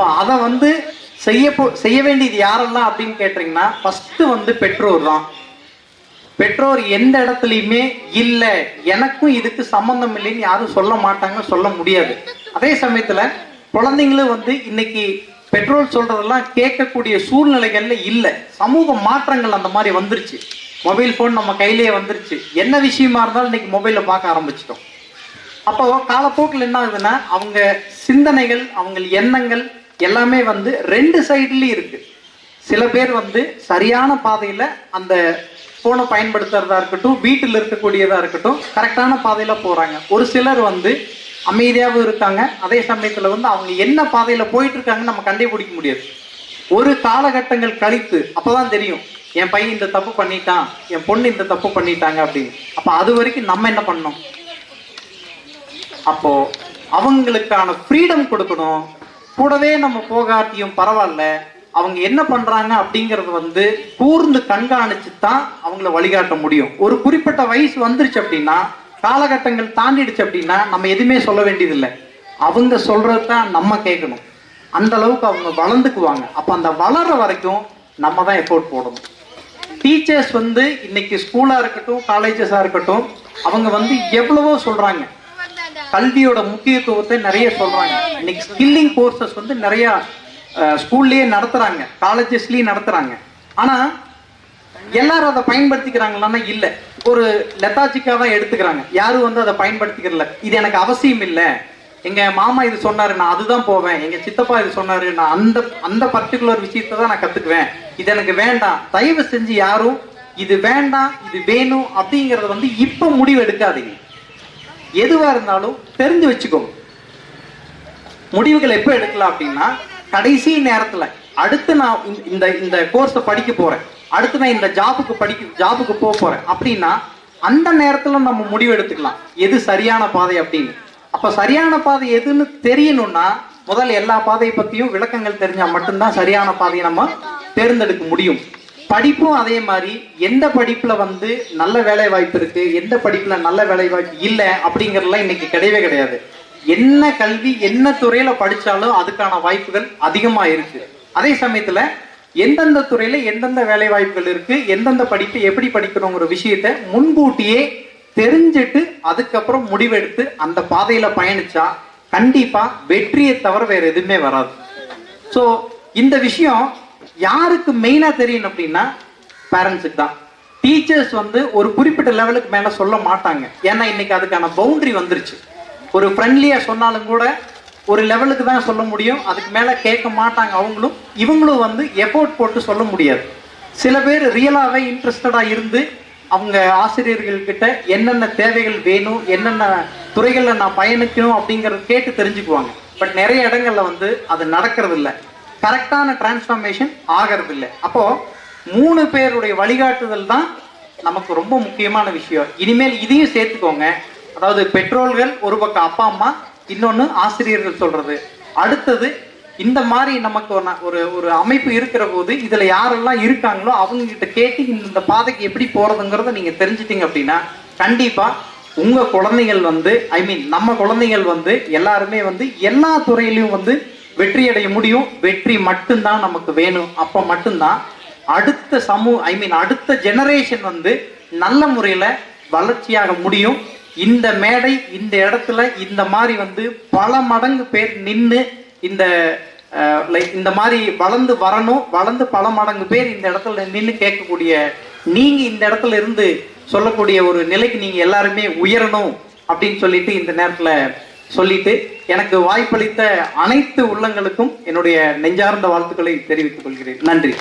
இப்போ அதை வந்து செய்ய போ செய்ய வேண்டியது யாரெல்லாம் அப்படின்னு கேட்டீங்கன்னா ஃபஸ்ட்டு வந்து பெற்றோர் தான். பெற்றோர் எந்த இடத்துலையுமே இல்லை எனக்கும் இதுக்கு சம்மந்தம் இல்லைன்னு யாரும் சொல்ல மாட்டாங்க சொல்ல முடியாது. அதே சமயத்தில் குழந்தைங்களும் வந்து இன்னைக்கு பெற்றோர் சொல்றதெல்லாம் கேட்கக்கூடிய சூழ்நிலைகள்ல இல்லை. சமூக மாற்றங்கள் அந்த மாதிரி வந்துருச்சு. மொபைல் ஃபோன் நம்ம கையிலேயே வந்துருச்சு. என்ன விஷயமா இருந்தாலும் இன்னைக்கு மொபைலில் பார்க்க ஆரம்பிச்சிட்டோம். அப்போ காலப்போக்கில் என்ன ஆகுதுன்னா அவங்க சிந்தனைகள் அவங்க எண்ணங்கள் எல்லாமே வந்து ரெண்டு சைட்லயும் இருக்கு. சில பேர் வந்து சரியான பாதையில அந்த போனை பயன்படுத்துறதா இருக்கட்டும் வீட்டில் இருக்கக்கூடியதா இருக்கட்டும் கரெக்டான பாதையில போறாங்க. ஒரு சிலர் வந்து அமைதியாகவும் இருக்காங்க. அதே சமயத்தில் வந்து அவங்க என்ன பாதையில போயிட்டு இருக்காங்கன்னு நம்ம கண்டுபிடிக்க முடியாது. ஒரு காலகட்டங்கள் கழித்து அப்போதான் தெரியும். என் பையன் இந்த தப்பு பண்ணிட்டான் என் பொண்ணு இந்த தப்பு பண்ணிட்டாங்க அப்படின்னு. அப்போ அது வரைக்கும் நம்ம என்ன பண்ணோம் அப்போ அவங்களுக்கான ஃப்ரீடம் கொடுக்கணும். கூடவே நம்ம போகாட்டியும் பரவாயில்ல. அவங்க என்ன பண்றாங்க அப்படிங்கறது வந்து கூர்ந்து கண்காணிச்சு தான் அவங்கள வழிகாட்ட முடியும். ஒரு குறிப்பிட்ட வயசு வந்துருச்சு அப்படின்னா காலகட்டங்கள் தாண்டிடுச்சு அப்படின்னா நம்ம எதுவுமே சொல்ல வேண்டியதில்லை. அவங்க சொல்றது தான் நம்ம கேட்கணும். அந்த அளவுக்கு அவங்க வளர்ந்துக்குவாங்க. அப்ப அந்த வளர்ற வரைக்கும் நம்ம தான் எஃபோர்ட் போடணும். டீச்சர்ஸ் வந்து இன்னைக்கு ஸ்கூலா இருக்கட்டும் காலேஜஸா இருக்கட்டும் அவங்க வந்து எவ்வளவோ சொல்றாங்க. கல்வியோட முக்கியத்துவத்தை நிறைய சொல்றாங்க. இன்னைக்கு ஸ்கில்லிங் கோர்சஸ் வந்து நிறைய ஸ்கூல்லயே நடத்துறாங்க. காலேஜஸ்லயும் நடத்துறாங்க. ஆனா எல்லாரும் அதை பயன்படுத்திக்கிறாங்களான்னா இல்லை. ஒரு லெத்தாஜிக்கா தான் எடுத்துக்கிறாங்க. யாரும் வந்து அதை பயன்படுத்திக்கிறல இது எனக்கு அவசியம் இல்லை. எங்க மாமா இது சொன்னாரு நான் அதுதான் போவேன். எங்க சித்தப்பா இது சொன்னாரு நான் அந்த அந்த பர்டிகுலர் விஷயத்தை தான் நான் கத்துக்குவேன். இது எனக்கு வேண்டாம். தயவு செஞ்சு யாரும் இது வேண்டாம் இது வேணும் அப்படிங்கறத வந்து இப்ப முடிவு எடுக்காதீங்க. எதுவாக இருந்தாலும் தெரிஞ்சு வச்சுக்கோங்க. முடிவுகள் எப்போ எடுக்கலாம் அப்படின்னா கடைசி நேரத்தில் அடுத்து நான் இந்த- இந்த இந்த கோர்ஸை படிக்க போகிறேன் அடுத்து நான் இந்த ஜாபுக்கு படிக்க ஜாபுக்கு போக போகிறேன் அப்படின்னா அந்த நேரத்தில் நம்ம முடிவு எடுத்துக்கலாம். எது சரியான பாதை அப்படின்னு. அப்போ சரியான பாதை எதுன்னு தெரியணும்னா முதல்ல எல்லா பாதையை பற்றியும் விளக்கங்கள் தெரிஞ்சால் மட்டும்தான் சரியான பாதையை நம்ம தேர்ந்தெடுக்க முடியும். படிப்பும் அதே மாதிரி எந்த படிப்புல வந்து நல்ல வேலை வாய்ப்பு இருக்கு எந்த படிப்புல நல்ல வேலை வாய்ப்பு இல்லை அப்படிங்கறதுலாம் இன்னைக்கு கிடையவே கிடையாது. என்ன கல்வி என்ன துறையில படிச்சாலும் அதுக்கான வாய்ப்புகள் அதிகமா இருக்கு. அதே சமயத்துல எந்தெந்த துறையில எந்தெந்த வேலை வாய்ப்புகள் இருக்கு எந்தெந்த படிப்பு எப்படி படிக்கணுங்கிற விஷயத்த முன்கூட்டியே தெரிஞ்சுட்டு அதுக்கப்புறம் முடிவெடுத்து அந்த பாதையில பயணிச்சா கண்டிப்பா வெற்றியை தவிர வேற எதுவுமே வராது. ஸோ இந்த விஷயம் யாருக்கு மெயினாக தெரியும் அப்படின்னா பேரண்ட்ஸுக்கு தான். டீச்சர்ஸ் வந்து ஒரு குறிப்பிட்ட லெவலுக்கு மேலே சொல்ல மாட்டாங்க. ஏன்னா இன்னைக்கு அதுக்கான பவுண்டரி வந்துருச்சு. ஒரு ஃப்ரெண்ட்லியாக சொன்னாலும் கூட ஒரு லெவலுக்கு தான் சொல்ல முடியும். அதுக்கு மேலே கேட்க மாட்டாங்க அவங்களும். இவங்களும் வந்து எஃபோர்ட் போட்டு சொல்ல முடியாது. சில பேர் ரியலாகவே இன்ட்ரெஸ்டடாக இருந்து அவங்க ஆசிரியர்கள்கிட்ட என்னென்ன தேவைகள் வேணும் என்னென்ன துறைகளில் நான் பயணிக்கணும் அப்படிங்கிறத கேட்டு தெரிஞ்சுக்குவாங்க. பட் நிறைய இடங்களில் வந்து அது நடக்கிறது இல்லை கரெக்டான டிரான்ஸ்ஃபர்மேஷன் ஆகிறது அப்போது அப்போ மூணு பேருடைய வழிகாட்டுதல் தான் நமக்கு ரொம்ப முக்கியமான விஷயம். இனிமேல் இதையும் சேர்த்துக்கோங்க. அதாவது பெற்றோர்கள் ஒரு பக்கம் அப்பா அம்மா இன்னொன்று ஆசிரியர்கள் சொல்றது. அடுத்தது இந்த மாதிரி நமக்கு ஒரு ஒரு ஒரு அமைப்பு இருக்கிற போது இதுல யாரெல்லாம் இருக்காங்களோ அவங்க கிட்ட கேட்டு இந்த இந்த பாதைக்கு எப்படி போறதுங்கிறத நீங்க தெரிஞ்சிட்டீங்க அப்படின்னா கண்டிப்பா உங்க குழந்தைகள் வந்து ஐ மீன் நம்ம குழந்தைகள் வந்து எல்லாருமே வந்து எல்லா துறையிலையும் வந்து வெற்றி அடைய முடியும். வெற்றி மட்டும்தான் நமக்கு வேணும். அப்ப மட்டும்தான் அடுத்த சமூக ஐ மீன் அடுத்த ஜெனரேஷன் வந்து நல்ல முறையில வளர்ச்சியாக முடியும். இந்த மேடை இந்த இடத்துல இந்த மாதிரி வந்து பல மடங்கு பேர் நின்று இந்த லைக் இந்த மாதிரி வளர்ந்து வரணும். வளர்ந்து பல மடங்கு பேர் இந்த இடத்துல நின்று கேட்கக்கூடிய நீங்க இந்த இடத்துல இருந்து சொல்லக்கூடிய ஒரு நிலைக்கு நீங்க எல்லாருமே உயரணும் அப்படின்னு சொல்லிட்டு இந்த நேரத்துல சொல்லிட்டு எனக்கு வாய்ப்பளித்த அனைத்து உள்ளங்களுக்கும் என்னுடைய நெஞ்சார்ந்த வாழ்த்துக்களை தெரிவித்துக் கொள்கிறேன். நன்றி.